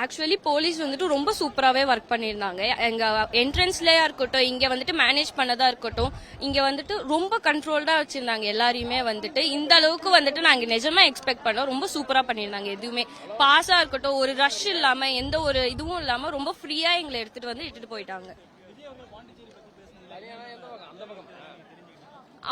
Actually police வந்துட்டு ரொம்ப சூப்பராகவே ஒர்க் பண்ணியிருந்தாங்க. எங்கள் என்ட்ரன்ஸ்லேயா இருக்கட்டும் இங்கே வந்துட்டு மேனேஜ் பண்ணதாக இருக்கட்டும் இங்கே வந்துட்டு ரொம்ப கண்ட்ரோல்டாக வச்சிருந்தாங்க எல்லாரையுமே வந்துட்டு. இந்த அளவுக்கு வந்துட்டு நாங்கள் நிஜமாக எக்ஸ்பெக்ட் பண்ணோம். ரொம்ப சூப்பராக பண்ணியிருந்தாங்க எதுவுமே. பாஸாக இருக்கட்டும் ஒரு ரஷ் இல்லாமல் எந்த ஒரு இதுவும் இல்லாமல் ரொம்ப ஃப்ரீயாக எங்களை எடுத்துகிட்டு வந்து இட்டுட்டு போயிட்டாங்க.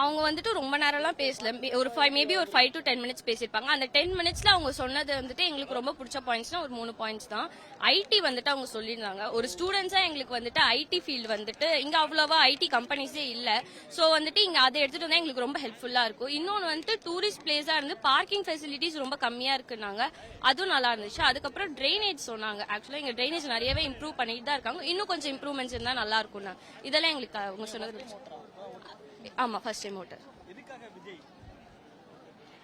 அவங்க வந்துட்டு ரொம்ப நேரம்லாம் பேசல. ஒரு ஃபைவ் மேபி ஒரு ஃபைவ் டு டென் மினிட்ஸ் பேசியிருப்பாங்க. அந்த டென் மினிட்ஸ்ல அவங்க சொன்னது வந்துட்டு எங்களுக்கு ரொம்ப பிடிச்ச பாயிண்ட்ஸ்னா ஒரு மூணு பாயிண்ட்ஸ் தான். ஐடி வந்துட்டு அவங்க சொல்லியிருந்தாங்க. ஒரு ஸ்டூடெண்ட்ஸா எங்களுக்கு வந்துட்டு ஐடி ஃபீல்டு வந்துட்டு இங்க அவ்வளோவா ஐடி கம்பெனிஸே இல்லை. ஸோ வந்துட்டு இங்க அதை எடுத்துட்டு வந்தா எங்களுக்கு ரொம்ப ஹெல்ப்ஃபுல்லா இருக்கும். இன்னொன்று வந்துட்டு டூரிஸ்ட் பிளேஸா இருந்து பார்க்கிங் ஃபெசிலிட்டிஸ் ரொம்ப கம்மியா இருக்குனாங்க அதுவும் நல்லா இருந்துச்சு. அதுக்கப்புறம் ட்ரைனேஜ் சொன்னாங்க. ஆக்சுவலா இங்க ட்ரைனேஜ் நிறையவே இம்ப்ரூவ் பண்ணிட்டு தான் இருக்காங்க. இன்னும் கொஞ்சம் இம்ப்ரூவ்மெண்ட்ஸ் இருந்தா நல்லா இருக்கும் இதெல்லாம் எங்களுக்கு அவங்க சொன்னது ஆமா ஃபர்ஸ்ட் டைம் ஓட்டர் எதுக்காக விஜய்?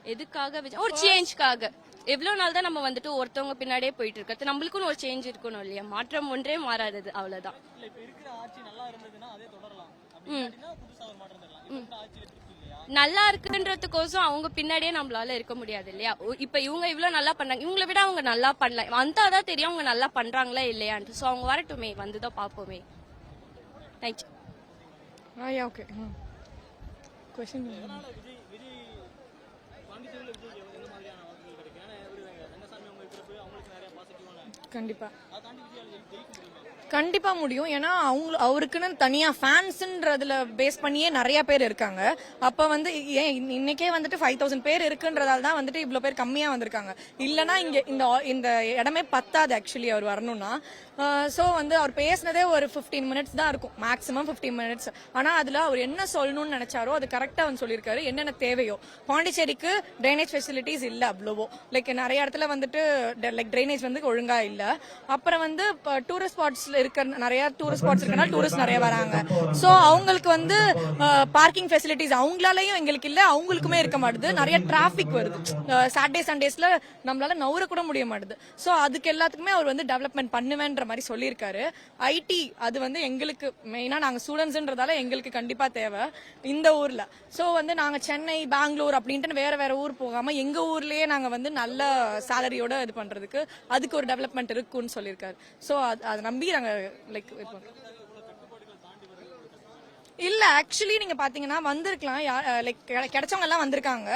எதுக்காக விஜய்? ஒரு சேஞ்ச்காக எவ்வளவு நாள் தான் நம்ம வந்துட்டு ஒருத்தவங்க பின்னாடியே போயிட்டு இருக்கிறது நம்மளுக்குன்னு ஒரு சேஞ்ச் இருக்கணும் இல்லையா? மாற்றம் ஒன்றே மாறாதது அவ்வளவுதான். இல்ல இப்ப இருக்கிற ஆட்சி நல்லா இருக்குன்றதுக்கோசம் அவங்க பின்னாடியே நம்மளால இருக்க முடியாது இல்லையா? இப்ப இவங்க இவ்வளவு நல்லா பண்றாங்க இவங்கள விட அவங்க நல்லா பண்ணலாம் வந்தாதான் தெரியும் அவங்க நல்லா பண்றாங்களா இல்லையான்ட்டு. சோ அவங்க வரட்டுமே. வந்துதான் பாப்போமே தேங்க்யூ ஓகே கொஷின் அதனால கண்டிப்பா முடியும். ஏன்னா அவங்க அவருக்குன்னு தனியா ஃபேன்ஸ்ன்றதுல பேஸ் பண்ணியே நிறைய பேர் இருக்காங்க. அப்ப வந்து ஏன் இன்னைக்கே வந்துட்டு ஃபைவ் தௌசண்ட் பேர் இருக்குன்றதால தான் வந்துட்டு இவ்வளவு பேர் கம்மியா வந்திருக்காங்க. இல்லனா இங்க இந்த ஆ- இந்த இடமே பத்தாது ஆக்சுவலி அவர் வரணும்னா. ஸோ வந்து அவர் பேசினதே ஒரு 15 மினிட்ஸ் தான் இருக்கும். மேக்ஸிமம் 15 மினிட்ஸ் ஆனா அதுல அவர் என்ன சொல்லணும்னு நினைச்சாரோ அது கரெக்டா வந்து சொல்லியிருக்காரு. என்னென்ன தேவையோ. பாண்டிச்சேரிக்கு ட்ரைனேஜ் ஃபெசிலிட்டிஸ் இல்ல அவ்வளவோ. லைக் நிறைய இடத்துல வந்துட்டு லைக் ட்ரைனேஜ் வந்து ஒழுங்கா இல்ல. அப்புறம் வந்து டூரிஸ்ட் ஸ்பாட்ஸ்ல இருக்க நிறைய டூரிஸ்ட் ஸ்பாட்ஸ் இருக்கனால டூரிஸ்ட் நிறைய வராங்க. சோ அவங்களுக்கு வந்து பார்க்கிங் ஃபெசிலிட்டிஸ் அவங்களாலயும் எங்களுக்கு இல்ல அவங்களுக்குமே இருக்க மாட்டுது. நிறைய டிராபிக் வருது. சாட்டர்டே சண்டேஸ்ல நம்மளால நவுற கூட முடிய மாட்டுது. சோ அதுக்கு எல்லாத்துக்குமே அவர் வந்து டெவலப்மெண்ட் பண்ணுவேன்ற மாதிரி சொல்லியிருக்காரு. ஐடி அது வந்து எங்களுக்கு மெயினா நாங்க ஸ்டூடெண்ட்ஸ்ன்றதால எங்களுக்கு கண்டிப்பா தேவை. இந்த ஊர்ல. சோ வந்து நாங்க சென்னை பெங்களூர் அப்படின்ட்டு வேற வேற ஊர் போகாம எங்க ஊர்லயே நாங்க வந்து நல்ல சேலரியோட இது பண்றதுக்கு அதுக்கு ஒரு டெவலப்மெண்ட் இருக்குன்னு சொல்லியிருக்காரு. சோ அதை நம்பி நாங்க லைக் இல்ல ஆக்சுவலி நீங்க பாத்தீங்கன்னா வந்திருக்கலாம். லைக் கிடைச்சவங்க எல்லாம் வந்திருக்காங்க.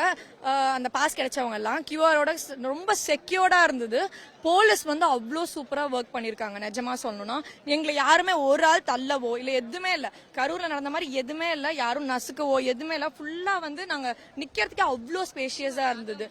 அந்த பாஸ் கிடைச்சவங்க எல்லாம் கியூஆரோட ரொம்ப செக்யூர்டா இருந்தது. போலீஸ் வந்து அவ்வளோ சூப்பரா ஒர்க் பண்ணிருக்காங்க. நிஜமா சொல்லணும்னா எங்களை யாருமே ஒரு ஆள் தள்ளவோ இல்ல எதுவுமே இல்ல. கரூர்ல நடந்த மாதிரி எதுவுமே இல்ல. யாரும் நசுக்கவோ எதுவுமே இல்ல. ஃபுல்லா வந்து நாங்க நிக்கிறதுக்கே அவ்வளோ ஸ்பேஷியஸா இருந்தது.